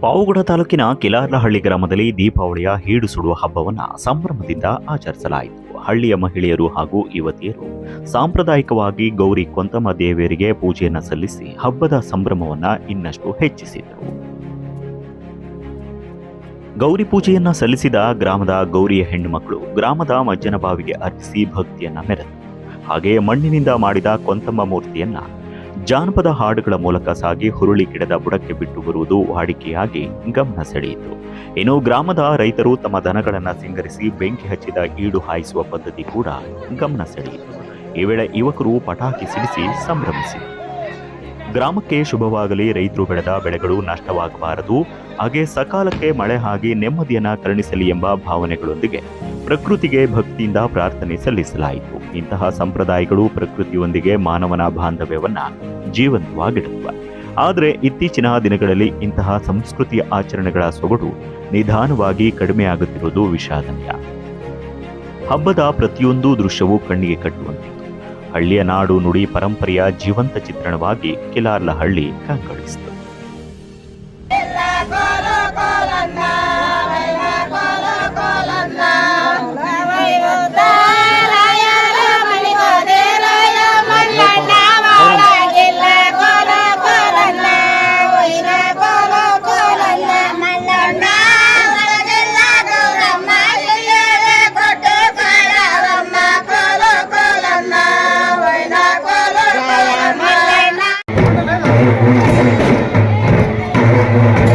ಪಾವಗಡ ತಾಲೂಕಿನ ಕಿಲಾರ್ಲಹಳ್ಳಿ ಗ್ರಾಮದಲ್ಲಿ ದೀಪಾವಳಿಯ ಹೀಡು ಸುಡುವ ಹಬ್ಬವನ್ನು ಸಂಭ್ರಮದಿಂದ ಆಚರಿಸಲಾಯಿತು. ಹಳ್ಳಿಯ ಮಹಿಳೆಯರು ಹಾಗೂ ಯುವತಿಯರು ಸಾಂಪ್ರದಾಯಿಕವಾಗಿ ಗೌರಿ ಕೊಂತಮ್ಮ ದೇವಿಯರಿಗೆ ಪೂಜೆಯನ್ನು ಸಲ್ಲಿಸಿ ಹಬ್ಬದ ಸಂಭ್ರಮವನ್ನು ಇನ್ನಷ್ಟು ಹೆಚ್ಚಿಸಿದರು. ಗೌರಿ ಪೂಜೆಯನ್ನು ಸಲ್ಲಿಸಿದ ಗ್ರಾಮದ ಗೌರಿಯ ಹೆಣ್ಣುಮಕ್ಕಳು ಗ್ರಾಮದ ಮಜ್ಜನ ಬಾವಿಗೆ ಅರ್ಪಿಸಿ ಭಕ್ತಿಯನ್ನು ಮೆರೆದರು. ಹಾಗೆಯೇ ಮಣ್ಣಿನಿಂದ ಮಾಡಿದ ಕೊಂತಮ್ಮ ಮೂರ್ತಿಯನ್ನ ಜಾನಪದ ಹಾಡುಗಳ ಮೂಲಕ ಸಾಗಿ ಹುರುಳಿ ಗಿಡದ ಬುಡಕ್ಕೆ ಬಿಟ್ಟು ಬರುವುದು ವಾಡಿಕೆಯಾಗಿ ಗಮನ ಸೆಳೆಯಿತು. ಇನ್ನು ಗ್ರಾಮದ ರೈತರು ತಮ್ಮ ದನಗಳನ್ನು ಸಿಂಗರಿಸಿ ಬೆಂಕಿ ಹಚ್ಚಿದ ಈಡು ಹಾಯಿಸುವ ಪದ್ಧತಿ ಕೂಡ ಗಮನ ಸೆಳೆಯಿತು. ಈ ವೇಳೆ ಯುವಕರು ಪಟಾಕಿ ಸಿಡಿಸಿ ಸಂಭ್ರಮಿಸಿದರು. ಗ್ರಾಮಕ್ಕೆ ಶುಭವಾಗಲಿ, ರೈತರು ಬೆಳೆದ ಬೆಳೆಗಳು ನಷ್ಟವಾಗಬಾರದು, ಹಾಗೆ ಸಕಾಲಕ್ಕೆ ಮಳೆ ಆಗಿ ನೆಮ್ಮದಿಯನ್ನು ಕರುಣಿಸಲಿ ಎಂಬ ಭಾವನೆಗಳೊಂದಿಗೆ ಪ್ರಕೃತಿಗೆ ಭಕ್ತಿಯಿಂದ ಪ್ರಾರ್ಥನೆ ಸಲ್ಲಿಸಲಾಯಿತು. ಇಂತಹ ಸಂಪ್ರದಾಯಗಳು ಪ್ರಕೃತಿಯೊಂದಿಗೆ ಮಾನವನ ಬಾಂಧವ್ಯವನ್ನ ಜೀವಂತವಾಗಿಡುತ್ತವೆ. ಆದರೆ ಇತ್ತೀಚಿನ ದಿನಗಳಲ್ಲಿ ಇಂತಹ ಸಂಸ್ಕೃತಿಯ ಆಚರಣೆಗಳ ಸೊಗಡು ನಿಧಾನವಾಗಿ ಕಡಿಮೆಯಾಗುತ್ತಿರುವುದು ವಿಷಾದನೀಯ. ಹಬ್ಬದ ಪ್ರತಿಯೊಂದು ದೃಶ್ಯವೂ ಕಣ್ಣಿಗೆ ಕಟ್ಟುವಂತಿತ್ತು. ಹಳ್ಳಿಯ ನಾಡು ನುಡಿ ಪರಂಪರೆಯ ಜೀವಂತ ಚಿತ್ರಣವಾಗಿ ಕಿಲಾರ್ಲ ಹಳ್ಳಿ Thank you.